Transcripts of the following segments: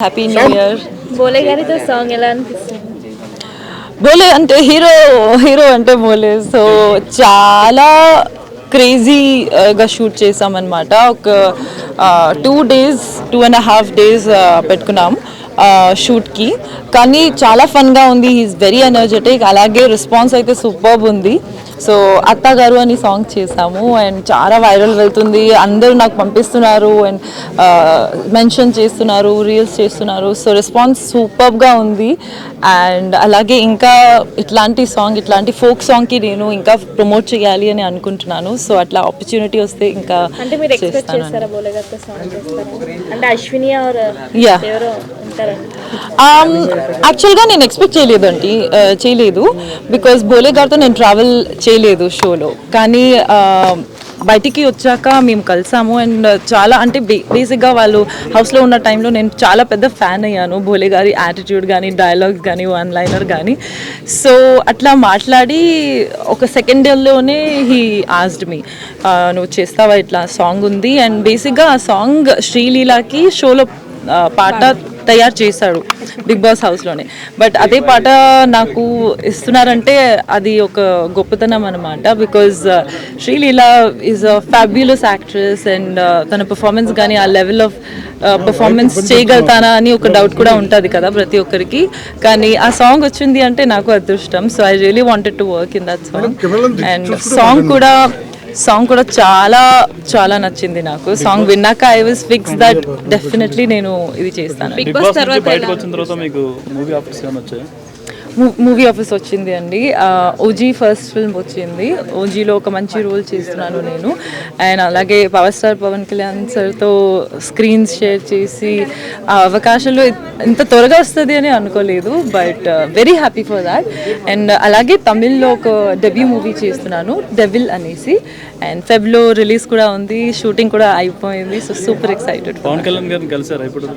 Happy new year బోలే గారితో song ఎలా అనిపిస్తుంది బోలే అంటే హీరో హీరో అంటే బోలే సో చాలా క్రేజీగా షూట్ చేసామన్నమాట ఒక two days two and half days పెట్టుకున్నాం షూట్కి కానీ చాలా ఫన్గా ఉంది హీస్ వెరీ ఎనర్జెటిక్ అలాగే రెస్పాన్స్ అయితే సూపర్బ్ ఉంది సో అత్తగారు అని సాంగ్ చేసాము అండ్ చాలా వైరల్ వెళ్తుంది. అందరూ నాకు పంపిస్తున్నారు అండ్ మెన్షన్ చేస్తున్నారు రీల్స్ చేస్తున్నారు. సో రెస్పాన్స్ సూపర్గా ఉంది. అండ్ అలాగే ఇంకా ఇట్లాంటి సాంగ్ ఇట్లాంటి ఫోక్ సాంగ్కి నేను ఇంకా ప్రమోట్ చేయాలి అని అనుకుంటున్నాను. సో అట్లా ఆపర్చునిటీ వస్తే ఇంకా అంటే మీరు ఎక్స్పెక్ట్ చేస్తాను. చేస్తారా Um, యాక్చువల్గా నేను ఎక్స్పెక్ట్ చేయలేదండి అండి చేయలేదు. బికాస్ బోలే uh, గారితో నేను ట్రావెల్ చేయలేదు షోలో కానీ uh, బయటికి వచ్చాక మేము కలిసాము. అండ్ uh, చాలా అంటే బేసిక్గా వాళ్ళు హౌస్లో ఉన్న టైంలో నేను చాలా పెద్ద ఫ్యాన్ అయ్యాను. భోలే గారి యాటిట్యూడ్ కానీ డైలాగ్స్ కానీ వన్ లైనర్ కానీ సో అట్లా మాట్లాడి ఒక సెకండ్ ఇయర్లోనే హీ ఆస్డ్ మీ నువ్వు చేస్తావా? ఇట్లా సాంగ్ ఉంది. అండ్ బేసిక్గా ఆ సాంగ్ శ్రీలీలాకి షోలో పాట తయారు చేశాడు బిగ్ బాస్ హౌస్లోనే. బట్ అదే పాట నాకు ఇస్తున్నారంటే అది ఒక గొప్పతనం అనమాట because Sreeleela is a fabulous actress and తన పర్ఫార్మెన్స్ కానీ ఆ లెవెల్ ఆఫ్ పర్ఫార్మెన్స్ చేయగలుగుతానా అని ఒక డౌట్ కూడా ఉంటుంది కదా ప్రతి ఒక్కరికి. కానీ ఆ సాంగ్ వచ్చింది అంటే నాకు అదృష్టం. So I really wanted to work in that song and song కూడా సాంగ్ కూడా చాలా చాలా నచ్చింది నాకు. సాంగ్ విన్నాక I was fix that definitely నేను ఇది చేస్తాను. బిగ్ బాస్ తర్వాత బయటకు వచ్చిన తర్వాత మీకు మూవీ ఆఫర్స్ ఏమైనా వచ్చాయి? మూవీ ఆఫీస్ వచ్చింది అండి. ఓజీ ఫస్ట్ ఫిల్మ్ వచ్చింది. ఓజీలో ఒక మంచి రోల్ చేస్తున్నాను నేను. అండ్ అలాగే పవర్ స్టార్ పవన్ కళ్యాణ్ సార్తో స్క్రీన్స్ షేర్ చేసి ఆ అవకాశాలు ఇంత త్వరగా వస్తుంది అని అనుకోలేదు but very happy for that and అలాగే తమిళ్ళో ఒక డెబ్యూ మూవీ చేస్తున్నాను డెవిల్ అనేసి. అండ్ ఫెబ్లో రిలీజ్ కూడా ఉంది షూటింగ్ కూడా అయిపోయింది so super excited Pawan Kalyan గారిని కలిసారా ఇప్పుడు?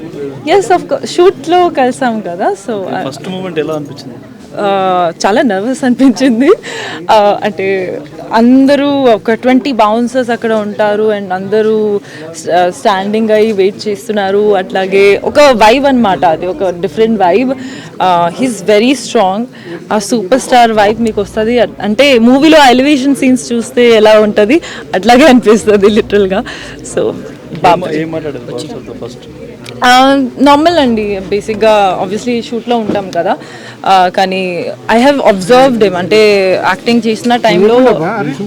ఎస్ ఆఫ్ షూట్లో కలిసాం కదా సో ఫస్ట్ మూమెంట్ ఎలా అనిపించింది? చాలా నర్వస్ అనిపించింది. అంటే అందరూ ఒక ట్వంటీ బౌన్సర్స్ అక్కడ ఉంటారు అండ్ అందరూ స్టాండింగ్ అయ్యి వెయిట్ చేస్తున్నారు. అట్లాగే ఒక వైబ్ అనమాట అది ఒక different vibe he's very strong ఆ సూపర్ స్టార్ వైబ్ మీకు వస్తుంది. అంటే మూవీలో ఎలివేషన్ సీన్స్ చూస్తే ఎలా ఉంటుంది? అట్లాగే అనిపిస్తుంది లిటరల్గా సో నార్మల్ అండి బేసిక్గా ఆబ్వియస్లీ షూట్లో ఉంటాం కదా. కానీ ఐ హ్యావ్ అబ్జర్వ్డ్ ఏం అంటే యాక్టింగ్ చేసిన టైంలో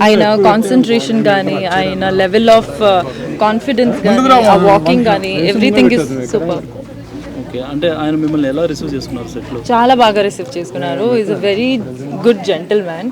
ఆయన కాన్సన్ట్రేషన్ కానీ ఆయన లెవెల్ ఆఫ్ కాన్ఫిడెన్స్ కానీ వాకింగ్ కానీ ఎవ్రీథింగ్ ఇస్ సూపర్ ఓకే అంటే ఆయన మిమ్మల్ని ఎలా రిసీవ్ చేసుకున్నారు సెట్లో చాలా బాగా రిసీవ్ చేసుకున్నారు. Is a very good gentleman